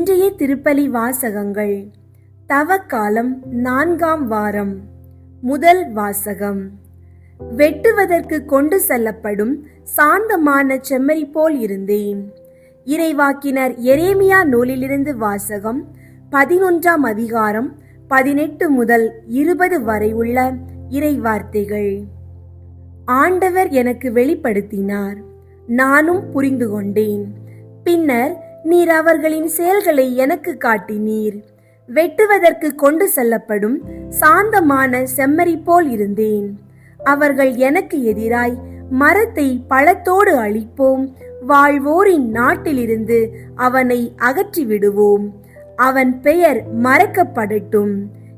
இன்றைய திருப்பலி வாசகங்கள். தவக்காலம் நான்காம் வாரம். முதல் வாசகம். வெட்டுவதற்கு கொண்டு செல்லப்படும் சாந்தமான செம்மறி போல் இருந்தேன். இறைவாக்கினர் எரேமியா நூலிலிருந்து வாசகம் பதினொன்றாம் அதிகாரம் பதினெட்டு முதல் இருபது வரை உள்ள இறைவார்த்தைகள். ஆண்டவர் எனக்கு வெளிப்படுத்தினார். நானும் புரிந்து கொண்டேன். பின்னர் நீர் அவர்களின் செயல்களை எனக்கு காட்டினீர் வெட்டுவதற்கு கொண்டு செல்லப்படும் சாந்தமான செம்மறி போல் இருந்தேன். அவர்கள் எனக்கு எதிராய் மரத்தை பழத்தோடு அழிப்போம். வாழ்வோரின் நாட்டிலிருந்து அவனை அகற்றி விடுவோம் அவன் பெயர் மறக்கப்படட்டும்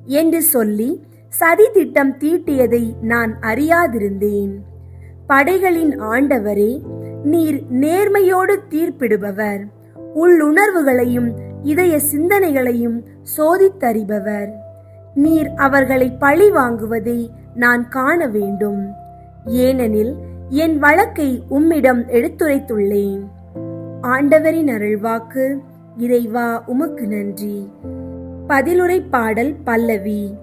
என்று சொல்லி சதி திட்டம் தீட்டியதை நான் அறியாதிருந்தேன். படைகளின் ஆண்டவரே நீர் நேர்மையோடு தீர்ப்பிடுபவர். உள்ளுணர்வுகளையும் இதய சிந்தனைகளையும் சோதித்தறிபவர். நீர் அவர்களை பழி வாங்குவதை நான் காண வேண்டும். ஏனெனில் என் வழக்கை உம்மிடம் எடுத்துரைத்துள்ளேன். ஆண்டவரின் அருள்வாக்கு இறைவா உமக்கு நன்றி. பதிலுரை பாடல் பல்லவி.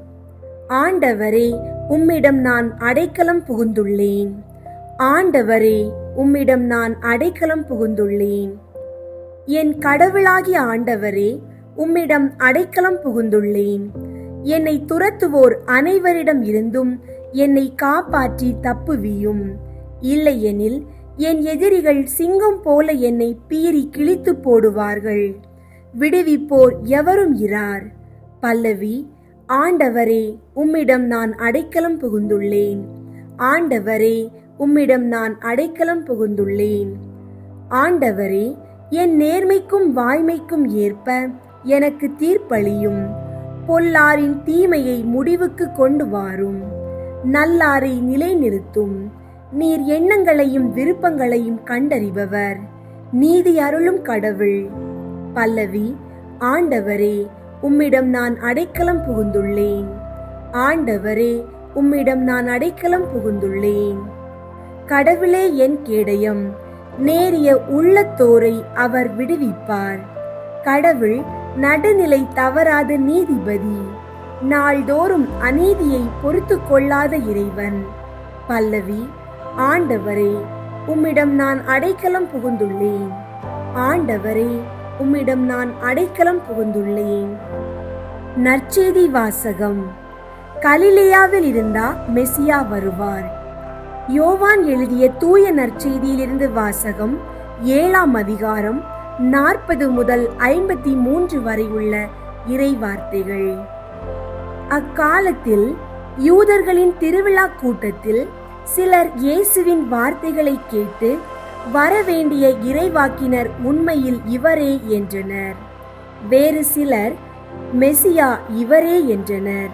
ஆண்டவரே உம்மிடம் நான் அடைக்கலம் புகுந்துள்ளேன். ஆண்டவரே உம்மிடம் நான் அடைக்கலம் புகுந்துள்ளேன். என் கடவுளாகிய ஆண்டவரே உம்மிடம் அடைக்கலம் புகுந்துள்ளேன். என்னை துரத்துவோர் அனைவரிடம் இருந்தும் என்னை காப்பாற்றி தப்புவியும். இல்லையெனில் என் எதிரிகள் சிங்கம் போல என்னை பீறி கிழித்து போடுவார்கள். விடுவிப்போர் எவரும் இரார். பல்லவி ஆண்டவரே உம்மிடம் நான் அடைக்கலம் புகுந்துள்ளேன். ஆண்டவரே உம்மிடம் நான் அடைக்கலம் புகுந்துள்ளேன். ஆண்டவரே என் நேர்மைக்கும் வாய்மைக்கும் ஏற்ப எனக்கு தீர்ப்பளியும். பொல்லாரின் தீமையை முடிவுக்கு கொண்டு வாரும். நல்லாரை நிலைநிறுத்தும். நீர் எண்ணங்களையும் விருப்பங்களையும் கண்டறிபவர். நீதி அருளும் கடவுள். பல்லவி ஆண்டவரே உம்மிடம் நான் அடைக்கலம் புகுந்துள்ளேன். ஆண்டவரே உம்மிடம் நான் அடைக்கலம் புகுந்துள்ளேன். கடவுளே என் கேடயம் நேரிய உள்ளத்தோரை அவர் விடுவிப்பார். கடவுள் நடுநிலை தவறாத நீதிபதி. நாள்தோறும் அநீதியை பொறுத்து கொள்ளாத இறைவன். பல்லவி ஆண்டவரே உம்மிடம் நான் அடைக்கலம் புகுந்துள்ளேன். ஆண்டவரே உம்மிடம் நான் அடைக்கலம் புகுந்துள்ளேன். நற்செய்தி வாசகம். கலிலேயாவில் இருந்தா மெசியா வருவார். யோவான் எழுதிய தூய நற்செய்தியிலிருந்து வாசகம் ஏழாம் அதிகாரம் நாற்பது முதல் ஐம்பத்தி மூன்று வரை உள்ள இறை வார்த்தைகள் அக்காலத்தில் யூதர்களின் திருவிழா கூட்டத்தில் சிலர் இயேசுவின் வார்த்தைகளை கேட்டு வரவேண்டிய இறைவாக்கினர் உண்மையில் இவரே என்றனர். வேறு சிலர் மெசியா இவரே என்றனர்.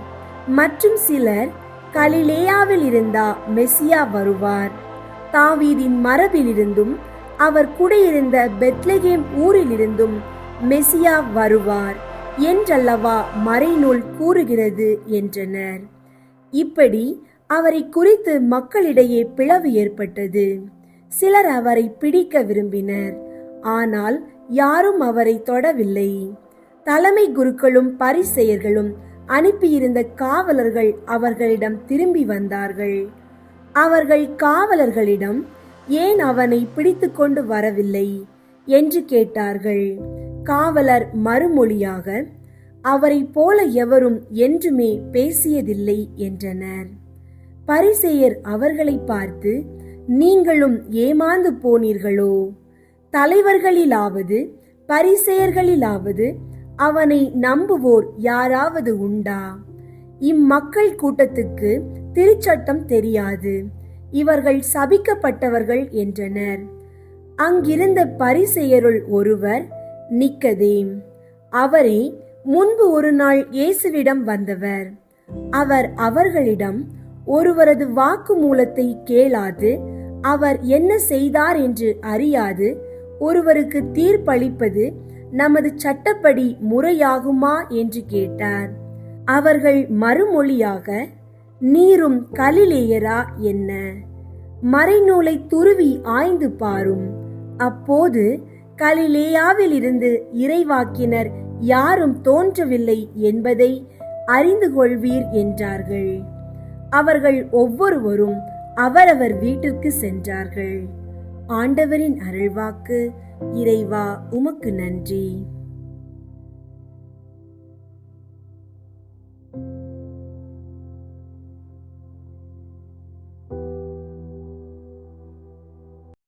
மற்றும் சிலர் கலிலேயாவில் இருந்தா மெசியா வருவார். தாவீதின் மரபிலிருந்தும் அவர் குடியிருந்த பெத்லகேம் ஊரிலிருந்தும் மெசியா வருவார் என்றல்லவா மறைநூல் கூறுகிறது என்றனர். இப்படி அவரை குறித்து மக்களிடையே பிளவு ஏற்பட்டது. சிலர் அவரை பிடிக்க விரும்பினர். ஆனால் யாரும் அவரை தொடவில்லை. தலைமை குருக்களும் பரிசெயர்களும் அனுப்பியிருந்த காவலர்கள் அவர்களிடம் திரும்பி வந்தார்கள். அவர்கள் காவலர்களிடம் ஏன் அவனை பிடித்து கொண்டு வரவில்லை? என்று கேட்டார்கள். காவலர் மறுமொழியாக அவரை போல எவரும் என்றுமே பேசியதில்லை என்றனர். பரிசெயர் அவர்களை பார்த்து நீங்களும் ஏமாந்து போனீர்களோ? தலைவர்களிலாவது பரிசெயர்களிலாவது அவனை நம்புவோர் யாராவது உண்டா? இம்மக்கள் கூட்டத்துக்கு திருச்சட்டம் தெரியாது. இவர்கள் சபிக்கப்பட்டவர்கள் என்றனர். அங்கிருந்த பரிசெயருள் ஒருவர் நிக்கதேம். அவரே முன்பு ஒரு நாள் இயேசுவிடம் வந்தவர். அவர் அவர்களிடம் ஒருவரது வாக்குமூலத்தை கேளாது அவர் என்ன செய்தார் என்று அறியாது ஒருவருக்கு தீர்ப்பளிப்பது நமது சட்டப்படி முறையாகுமா என்று கேட்டார். அவர்கள் மறுமொழியாக நீரும் கலிலேயரா என்ன? மறைநூலை துருவி ஆய்ந்து பாரும். அப்போது கலிலேயாவிலிருந்து இறைவாக்கினர் யாரும் தோன்றவில்லை என்பதை அறிந்து கொள்வீர் என்றார்கள். அவர்கள் ஒவ்வொருவரும் அவரவர் வீட்டிற்கு சென்றார்கள். ஆண்டவரின் அருள்வாக்கு இறைவா உமக்கு நன்றி.